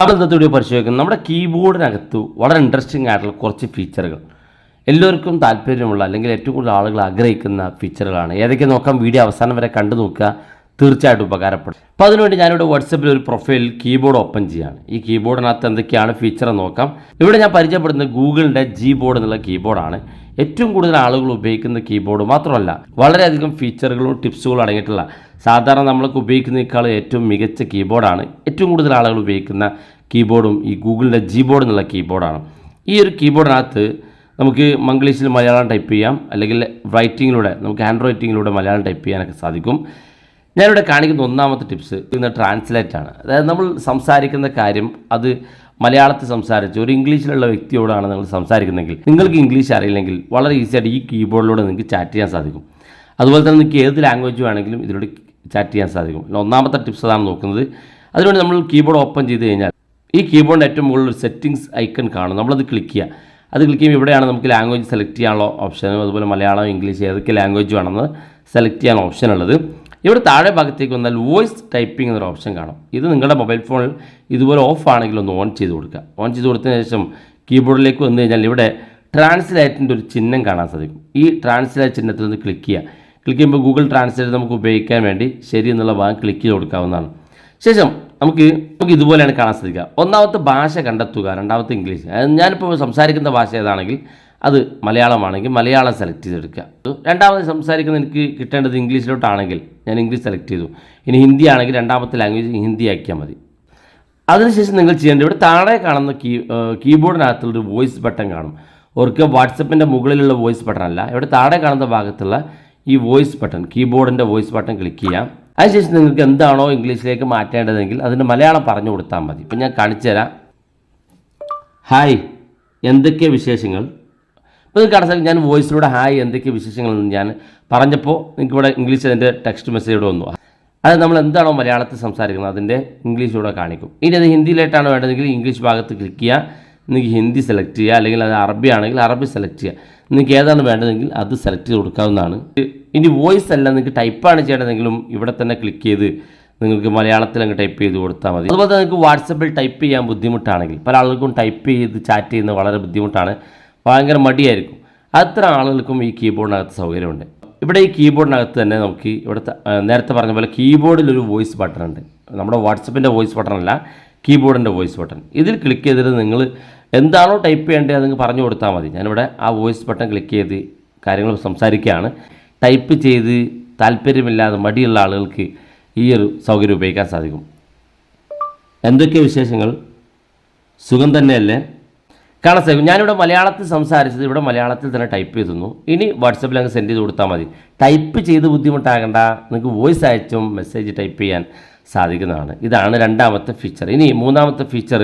അപ്പോൾ വീഡിയോ പരിശോധിക്കുന്നത് നമ്മുടെ കീബോർഡിനകത്ത് വളരെ ഇൻട്രസ്റ്റിംഗ് ആയിട്ടുള്ള കുറച്ച് ഫീച്ചറുകൾ എല്ലാവർക്കും താല്പര്യമുള്ള അല്ലെങ്കിൽ ഏറ്റവും കൂടുതൽ ആളുകൾ ആഗ്രഹിക്കുന്ന ഫീച്ചറുകളാണ് ഏതൊക്കെ നോക്കാം? വീഡിയോ അവസാനം വരെ കണ്ടു നോക്കുക. തീർച്ചയായിട്ടും ഉപകാരപ്പെടും. അപ്പോൾ അതിനുവേണ്ടി ഞാനിവിടെ വാട്സപ്പിൽ ഒരു പ്രൊഫൈൽ കീബോർഡ് ഓപ്പൺ ചെയ്യുകയാണ് ഈ കീബോർഡിനകത്ത് എന്തൊക്കെയാണ് ഫീച്ചർ നോക്കാം. ഇവിടെ ഞാൻ പരിചയപ്പെടുന്നത് ഗൂഗിളിന്റെ ജി ബോർഡ് എന്നുള്ള കീബോർഡാണ് ഏറ്റവും കൂടുതൽ ആളുകൾ ഉപയോഗിക്കുന്ന കീബോർഡ് മാത്രമല്ല വളരെയധികം ഫീച്ചറുകളും ടിപ്സുകളും അടങ്ങിയിട്ടുള്ള സാധാരണ നമ്മളൊക്കെ ഉപയോഗിക്കുന്നതിനേക്കാൾ ഏറ്റവും മികച്ച കീബോർഡാണ് ഏറ്റവും കൂടുതൽ ആളുകൾ ഉപയോഗിക്കുന്ന കീബോർഡും ഈ ഗൂഗിളിന്റെ ജി ബോർഡ് എന്നുള്ള കീബോർഡാണ്. ഈ ഒരു കീബോർഡിനകത്ത് നമുക്ക് മംഗ്ലീഷിൽ മലയാളം ടൈപ്പ് ചെയ്യാം അല്ലെങ്കിൽ റൈറ്റിങ്ങിലൂടെ നമുക്ക് ഹാൻഡ് റൈറ്റിങ്ങിലൂടെ മലയാളം ടൈപ്പ് ചെയ്യാനൊക്കെ സാധിക്കും. ഞാനിവിടെ കാണിക്കുന്ന ഒന്നാമത്തെ ടിപ്സ് ഇന്ന് ട്രാൻസ്ലേറ്റ് ആണ് അതായത് നമ്മൾ സംസാരിക്കുന്ന കാര്യം അത് മലയാളത്തിൽ സംസാരിച്ച് ഒരു ഇംഗ്ലീഷിലുള്ള വ്യക്തിയോടാണ് നിങ്ങൾ സംസാരിക്കുന്നതെങ്കിൽ നിങ്ങൾക്ക് ഇംഗ്ലീഷ് അറിയില്ലെങ്കിൽ വളരെ ഈസിയായിട്ട് ഈ കീബോർഡിലൂടെ നിങ്ങൾക്ക് ചാറ്റ് ചെയ്യാൻ സാധിക്കും. അതുപോലെ തന്നെ നിങ്ങൾക്ക് ഏത് ലാംഗ്വേജ് വേണമെങ്കിലും ഇതിലൂടെ ചാറ്റ് ചെയ്യാൻ സാധിക്കും. ഒന്നാമത്തെ ടിപ്സ് അതാണ് നോക്കുന്നത്. അതിനുവേണ്ടി നമ്മൾ കീബോർഡ് ഓപ്പൺ ചെയ്ത് കഴിഞ്ഞാൽ ഈ കീബോർഡിന്റെ ഏറ്റവും മുകളിൽ ഒരു സെറ്റിംഗ്സ് ഐക്കൺ കാണും. നമ്മളത് ക്ലിക്ക് ചെയ്യുക. അത് ക്ലിക്ക് ചെയ്യുമ്പോൾ ഇവിടെയാണ് നമുക്ക് ലാംഗ്വേജ് സെലക്ട് ചെയ്യാനുള്ള ഓപ്ഷനും അതുപോലെ മലയാളം ഇംഗ്ലീഷ് ഏതൊക്കെ ലാംഗ്വേജ് വേണമെന്ന് സെലക്ട് ചെയ്യാൻ ഓപ്ഷൻ ഉള്ളത്. ഇവിടെ താഴെ ഭാഗത്തേക്ക് വന്നാൽ വോയിസ് ടൈപ്പിംഗ് എന്നൊരു ഓപ്ഷൻ കാണും. ഇത് നിങ്ങളുടെ മൊബൈൽ ഫോണിൽ ഇതുപോലെ ഓഫ് ആണെങ്കിൽ ഒന്ന് ഓൺ ചെയ്ത് കൊടുക്കുക. ഓൺ ചെയ്ത് കൊടുത്തതിന് ശേഷം കീബോർഡിലേക്ക് വന്നു കഴിഞ്ഞാൽ ഇവിടെ ട്രാൻസ്ലേറ്റിന്റെ ഒരു ചിഹ്നം കാണാൻ സാധിക്കും. ഈ ട്രാൻസ്ലേറ്റ് ചിഹ്നത്തിൽ ഒന്ന് ക്ലിക്ക് ചെയ്യുക. ക്ലിക്ക് ചെയ്യുമ്പോൾ ഗൂഗിൾ ട്രാൻസ്ലേറ്റ് നമുക്ക് ഉപയോഗിക്കാൻ വേണ്ടി ശരി എന്നുള്ള ഭാഗം ക്ലിക്ക് ചെയ്ത് കൊടുക്കാവുന്നതാണ്. ശേഷം നമുക്ക് നമുക്ക് ഇതുപോലെയാണ് കാണാൻ സാധിക്കുക. ഒന്നാമത്തെ ഭാഷ കണ്ടെത്തുക രണ്ടാമത്തെ ഇംഗ്ലീഷ് ഞാനിപ്പോൾ സംസാരിക്കുന്ന ഭാഷ ഏതാണെങ്കിൽ അത് മലയാളമാണെങ്കിൽ മലയാളം സെലക്ട് ചെയ്തെടുക്കുക. രണ്ടാമത് സംസാരിക്കുന്ന എനിക്ക് കിട്ടേണ്ടത് ഇംഗ്ലീഷിലോട്ടാണെങ്കിൽ ഞാൻ ഇംഗ്ലീഷ് സെലക്ട് ചെയ്തു. ഇനി ഹിന്ദി ആണെങ്കിൽ രണ്ടാമത്തെ ലാംഗ്വേജ് ഹിന്ദി ആക്കിയാൽ മതി. അതിനുശേഷം നിങ്ങൾ ചെയ്യേണ്ടത് ഇവിടെ താഴെ കാണുന്ന കീ കീബോർഡിനകത്തുള്ളൊരു വോയിസ് ബട്ടൺ കാണും. ഓർക്ക് വാട്സപ്പിന്റെ മുകളിലുള്ള വോയിസ് ബട്ടൺ അല്ല ഇവിടെ താഴെ കാണുന്ന ഭാഗത്തുള്ള ഈ വോയിസ് ബട്ടൺ കീബോർഡിന്റെ വോയിസ് ബട്ടൺ ക്ലിക്ക് ചെയ്യാം. അതിനുശേഷം നിങ്ങൾക്ക് എന്താണോ ഇംഗ്ലീഷിലേക്ക് മാറ്റേണ്ടതെങ്കിൽ അതിന് മലയാളം പറഞ്ഞു കൊടുത്താൽ മതി. ഇപ്പം ഞാൻ കാണിച്ചു തരാം. ഹായ് എന്തൊക്കെ വിശേഷങ്ങൾ? ഇപ്പോൾ നിങ്ങൾക്ക് സാധിക്കും ഞാൻ വോയിസിലൂടെ ഹായ് എന്തൊക്കെ വിശേഷങ്ങൾ എന്ന് ഞാൻ പറഞ്ഞപ്പോൾ നിങ്ങൾക്ക് ഇവിടെ ഇംഗ്ലീഷ് അതിന്റെ ടെക്സ്റ്റ് മെസ്സേജ് വന്നു. അത് നമ്മൾ എന്താണോ മലയാളത്തിൽ സംസാരിക്കുന്നത് അതിന്റെ ഇംഗ്ലീഷിലൂടെ കാണിക്കും. ഇനി അത് ഹിന്ദിയിലായിട്ടാണ് വേണ്ടതെങ്കിൽ ഇംഗ്ലീഷ് ഭാഗത്ത് ക്ലിക്ക് ചെയ്യുക. നിങ്ങൾക്ക് ഹിന്ദി സെലക്ട് ചെയ്യുക. അല്ലെങ്കിൽ അത് അറബി ആണെങ്കിൽ അറബി സെലക്ട് ചെയ്യുക. നിങ്ങൾക്ക് ഏതാണ് വേണ്ടതെങ്കിൽ അത് സെലക്ട് ചെയ്ത് കൊടുക്കാവുന്നതാണ്. ഇനി വോയിസ് അല്ല നിങ്ങൾക്ക് ടൈപ്പാണ് ചെയ്യേണ്ടതെങ്കിലും ഇവിടെ തന്നെ ക്ലിക്ക് ചെയ്ത് നിങ്ങൾക്ക് മലയാളത്തിൽ അങ്ങ് ടൈപ്പ് ചെയ്ത് കൊടുത്താൽ മതി. അതുപോലെ തന്നെ നിങ്ങൾക്ക് വാട്സപ്പിൽ ടൈപ്പ് ചെയ്യാൻ ബുദ്ധിമുട്ടാണെങ്കിൽ പല ആളുകൾക്കും ടൈപ്പ് ചെയ്ത് ചാറ്റ് ചെയ്യുന്നത് വളരെ ബുദ്ധിമുട്ടാണ്. ഭയങ്കര മടിയായിരിക്കും. അത്ര ആളുകൾക്കും ഈ കീബോർഡിനകത്ത് സൗകര്യമുണ്ട്. ഇവിടെ ഈ കീബോർഡിനകത്ത് തന്നെ നമുക്ക് ഇവിടുത്തെ ആ, നേരത്തെ പറഞ്ഞ പോലെ കീബോർഡിൽ ഒരു വോയിസ് ബട്ടൺ ഉണ്ട്. നമ്മുടെ വാട്സപ്പിന്റെ വോയിസ് ബട്ടൺ അല്ല കീബോർഡിന്റെ വോയിസ് ബട്ടൺ ഇതിൽ ക്ലിക്ക് ചെയ്തിട്ട് നിങ്ങൾ എന്താണോ ടൈപ്പ് ചെയ്യേണ്ടത് അത് പറഞ്ഞു കൊടുത്താൽ മതി. ഞാനിവിടെ ആ വോയിസ് ബട്ടൺ ക്ലിക്ക് ചെയ്ത് കാര്യങ്ങൾ സംസാരിക്കുകയാണ്. ടൈപ്പ് ചെയ്ത് താല്പര്യമില്ലാതെ മടിയുള്ള ആളുകൾക്ക് ഈ ഒരു സൗകര്യം ഉപയോഗിക്കാൻ സാധിക്കും. എന്തൊക്കെ വിശേഷങ്ങൾ? സുഖം തന്നെയല്ലേ? കാണാൻ സാധിക്കും ഞാനിവിടെ മലയാളത്തിൽ സംസാരിച്ചത് ഇവിടെ മലയാളത്തിൽ തന്നെ ടൈപ്പ് ചെയ്തു ഇനി വാട്സപ്പിൽ അങ്ങ് സെൻഡ് ചെയ്ത് കൊടുത്താൽ മതി. ടൈപ്പ് ചെയ്ത് ബുദ്ധിമുട്ടാകണ്ട നിങ്ങൾക്ക് വോയിസ് അയച്ചും മെസ്സേജ് ടൈപ്പ് ചെയ്യാൻ സാധിക്കുന്നതാണ്. ഇതാണ് രണ്ടാമത്തെ ഫീച്ചർ ഇനി മൂന്നാമത്തെ ഫീച്ചർ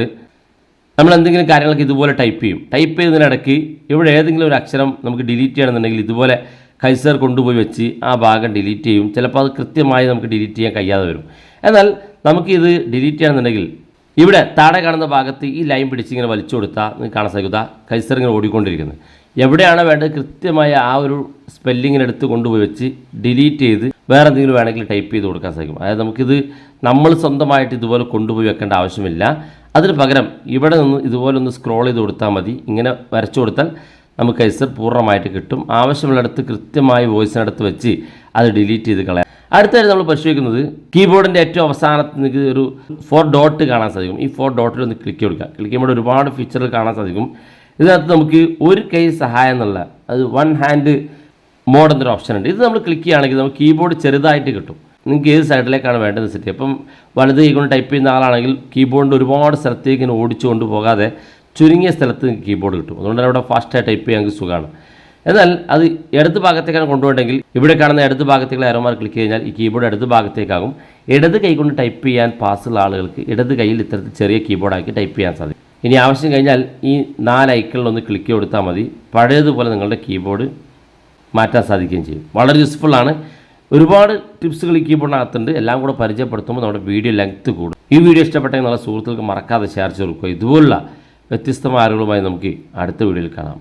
നമ്മൾ എന്തെങ്കിലും കാര്യങ്ങൾക്ക് ഇതുപോലെ ടൈപ്പ് ചെയ്യും. ടൈപ്പ് ചെയ്യുന്നതിനിടയ്ക്ക് ഇവിടെ ഏതെങ്കിലും ഒരു അക്ഷരം നമുക്ക് ഡിലീറ്റ് ചെയ്യണമെന്നുണ്ടെങ്കിൽ ഇതുപോലെ കൈസർ കൊണ്ടുപോയി വെച്ച് ആ ഭാഗം ഡിലീറ്റ് ചെയ്യും. ചിലപ്പോൾ അത് കൃത്യമായി നമുക്ക് ഡിലീറ്റ് ചെയ്യാൻ കഴിയാതെ വരും. എന്നാൽ നമുക്കിത് ഡിലീറ്റ് ചെയ്യണമെന്നുണ്ടെങ്കിൽ ഇവിടെ താഴെ കാണുന്ന ഭാഗത്ത് ഈ ലൈൻ പിടിച്ചിങ്ങനെ വലിച്ചു കൊടുത്താൽ നിങ്ങൾക്ക് കാണാൻ സാധിക്കുക കൈസർ ഇങ്ങനെ ഓടിക്കൊണ്ടിരിക്കുന്നത് എവിടെയാണ് വേണ്ടത്? കൃത്യമായ ആ ഒരു സ്പെല്ലിങ്ങിനെടുത്ത് കൊണ്ടുപോയി വെച്ച് ഡിലീറ്റ് ചെയ്ത് വേറെ എന്തെങ്കിലും വേണമെങ്കിൽ ടൈപ്പ് ചെയ്ത് കൊടുക്കാൻ സാധിക്കും. അതായത് നമുക്കിത് നമ്മൾ സ്വന്തമായിട്ട് ഇതുപോലെ കൊണ്ടുപോയി വെക്കേണ്ട ആവശ്യമില്ല. അതിന് പകരം ഇവിടെ നിന്ന് ഇതുപോലെ ഒന്ന് സ്ക്രോൾ ചെയ്ത് കൊടുത്താൽ മതി. ഇങ്ങനെ വരച്ചു കൊടുത്താൽ നമുക്ക് കൈസർ പൂർണമായിട്ട് കിട്ടും. ആവശ്യമുള്ളിടത്ത് കൃത്യമായി വോയിസിനടുത്ത് വെച്ച് അത് ഡിലീറ്റ് ചെയ്ത് കളയാം. അടുത്തായിട്ട് നമ്മൾ പരിശോധിക്കുന്നത് കീബോർഡിന്റെ ഏറ്റവും അവസാനത്ത് നിങ്ങൾക്ക് ഒരു ഫോർ ഡോട്ട് കാണാൻ സാധിക്കും. ഈ ഫോർ ഡോട്ടിൽ ഒന്ന് ക്ലിക്ക് കൊടുക്കുക ക്ലിക്ക് ചെയ്യുമ്പോൾ ഒരുപാട് ഫീച്ചറുകൾ കാണാൻ സാധിക്കും. ഇതിനകത്ത് നമുക്ക് ഒരു കൈ സഹായം എന്നുള്ള അത് വൺ ഹാൻഡ് മോഡ് എന്നൊരു ഓപ്ഷൻ ഉണ്ട്. ഇത് നമ്മൾ ക്ലിക്ക് ചെയ്യുകയാണെങ്കിൽ നമുക്ക് കീബോർഡ് ചെറുതായിട്ട് കിട്ടും. നിങ്ങൾക്ക് ഏത് സൈഡിലേക്കാണ് വേണ്ടത് സെറ്റ് അപ്പം വലത് കൈ കൊണ്ട് ടൈപ്പ് ചെയ്യുന്ന ആളാണെങ്കിൽ കീബോർഡിന്റെ ഒരുപാട് സ്ഥലത്തേക്ക് ഇങ്ങനെ ഓടിച്ചു കൊണ്ട് പോകാതെ ചുരുങ്ങിയ സ്ഥലത്ത് നിങ്ങൾക്ക് കീബോർഡ് കിട്ടും. അതുകൊണ്ട് തന്നെ അവിടെ ഫാസ്റ്റായി ടൈപ്പ് ചെയ്യാൻ സുഖമാണ്. എന്നാൽ അത് ഇടത് ഭാഗത്തേക്കാണ് കൊണ്ടുപോകണമെങ്കിൽ ഇവിടെ കാണുന്ന ഇടത് ഭാഗത്തേക്കുള്ള ആരോമാർ ക്ലിക്ക് കഴിഞ്ഞാൽ ഈ കീബോർഡ് ഇടത് ഭാഗത്തേക്കാകും. ഇടത് കൈ കൊണ്ട് ടൈപ്പ് ചെയ്യാൻ പാസ്സുള്ള ആളുകൾക്ക് ഇടത് കയ്യിൽ ഇത്തരത്തിൽ ചെറിയ കീബോർഡാക്കി ടൈപ്പ് ചെയ്യാൻ സാധിക്കും. ഇനി ആവശ്യം കഴിഞ്ഞാൽ ഈ നാല് ഐക്കണിലൊന്ന് ക്ലിക്ക് കൊടുത്താൽ മതി. പഴയതുപോലെ നിങ്ങളുടെ കീബോർഡ് മാറ്റാൻ സാധിക്കുകയും ചെയ്യും. വളരെ യൂസ്ഫുൾ ആണ്. ഒരുപാട് ടിപ്സുകൾ ഈ കീബോർഡിനകത്തുണ്ട് എല്ലാം കൂടെ പരിചയപ്പെടുത്തുമ്പോൾ നമ്മുടെ വീഡിയോ ലെങ്ത്ത് കൂടും. ഈ വീഡിയോ ഇഷ്ടപ്പെട്ടെങ്കിൽ നല്ല സുഹൃത്തുക്കൾക്ക് മറക്കാതെ ഷെയർ ചെയ്ത് കൊടുക്കുക. ഇതുപോലുള്ള വ്യത്യസ്തമായ അറിവുകളുമായി നമുക്ക് അടുത്ത വീഡിയോയിൽ കാണാം.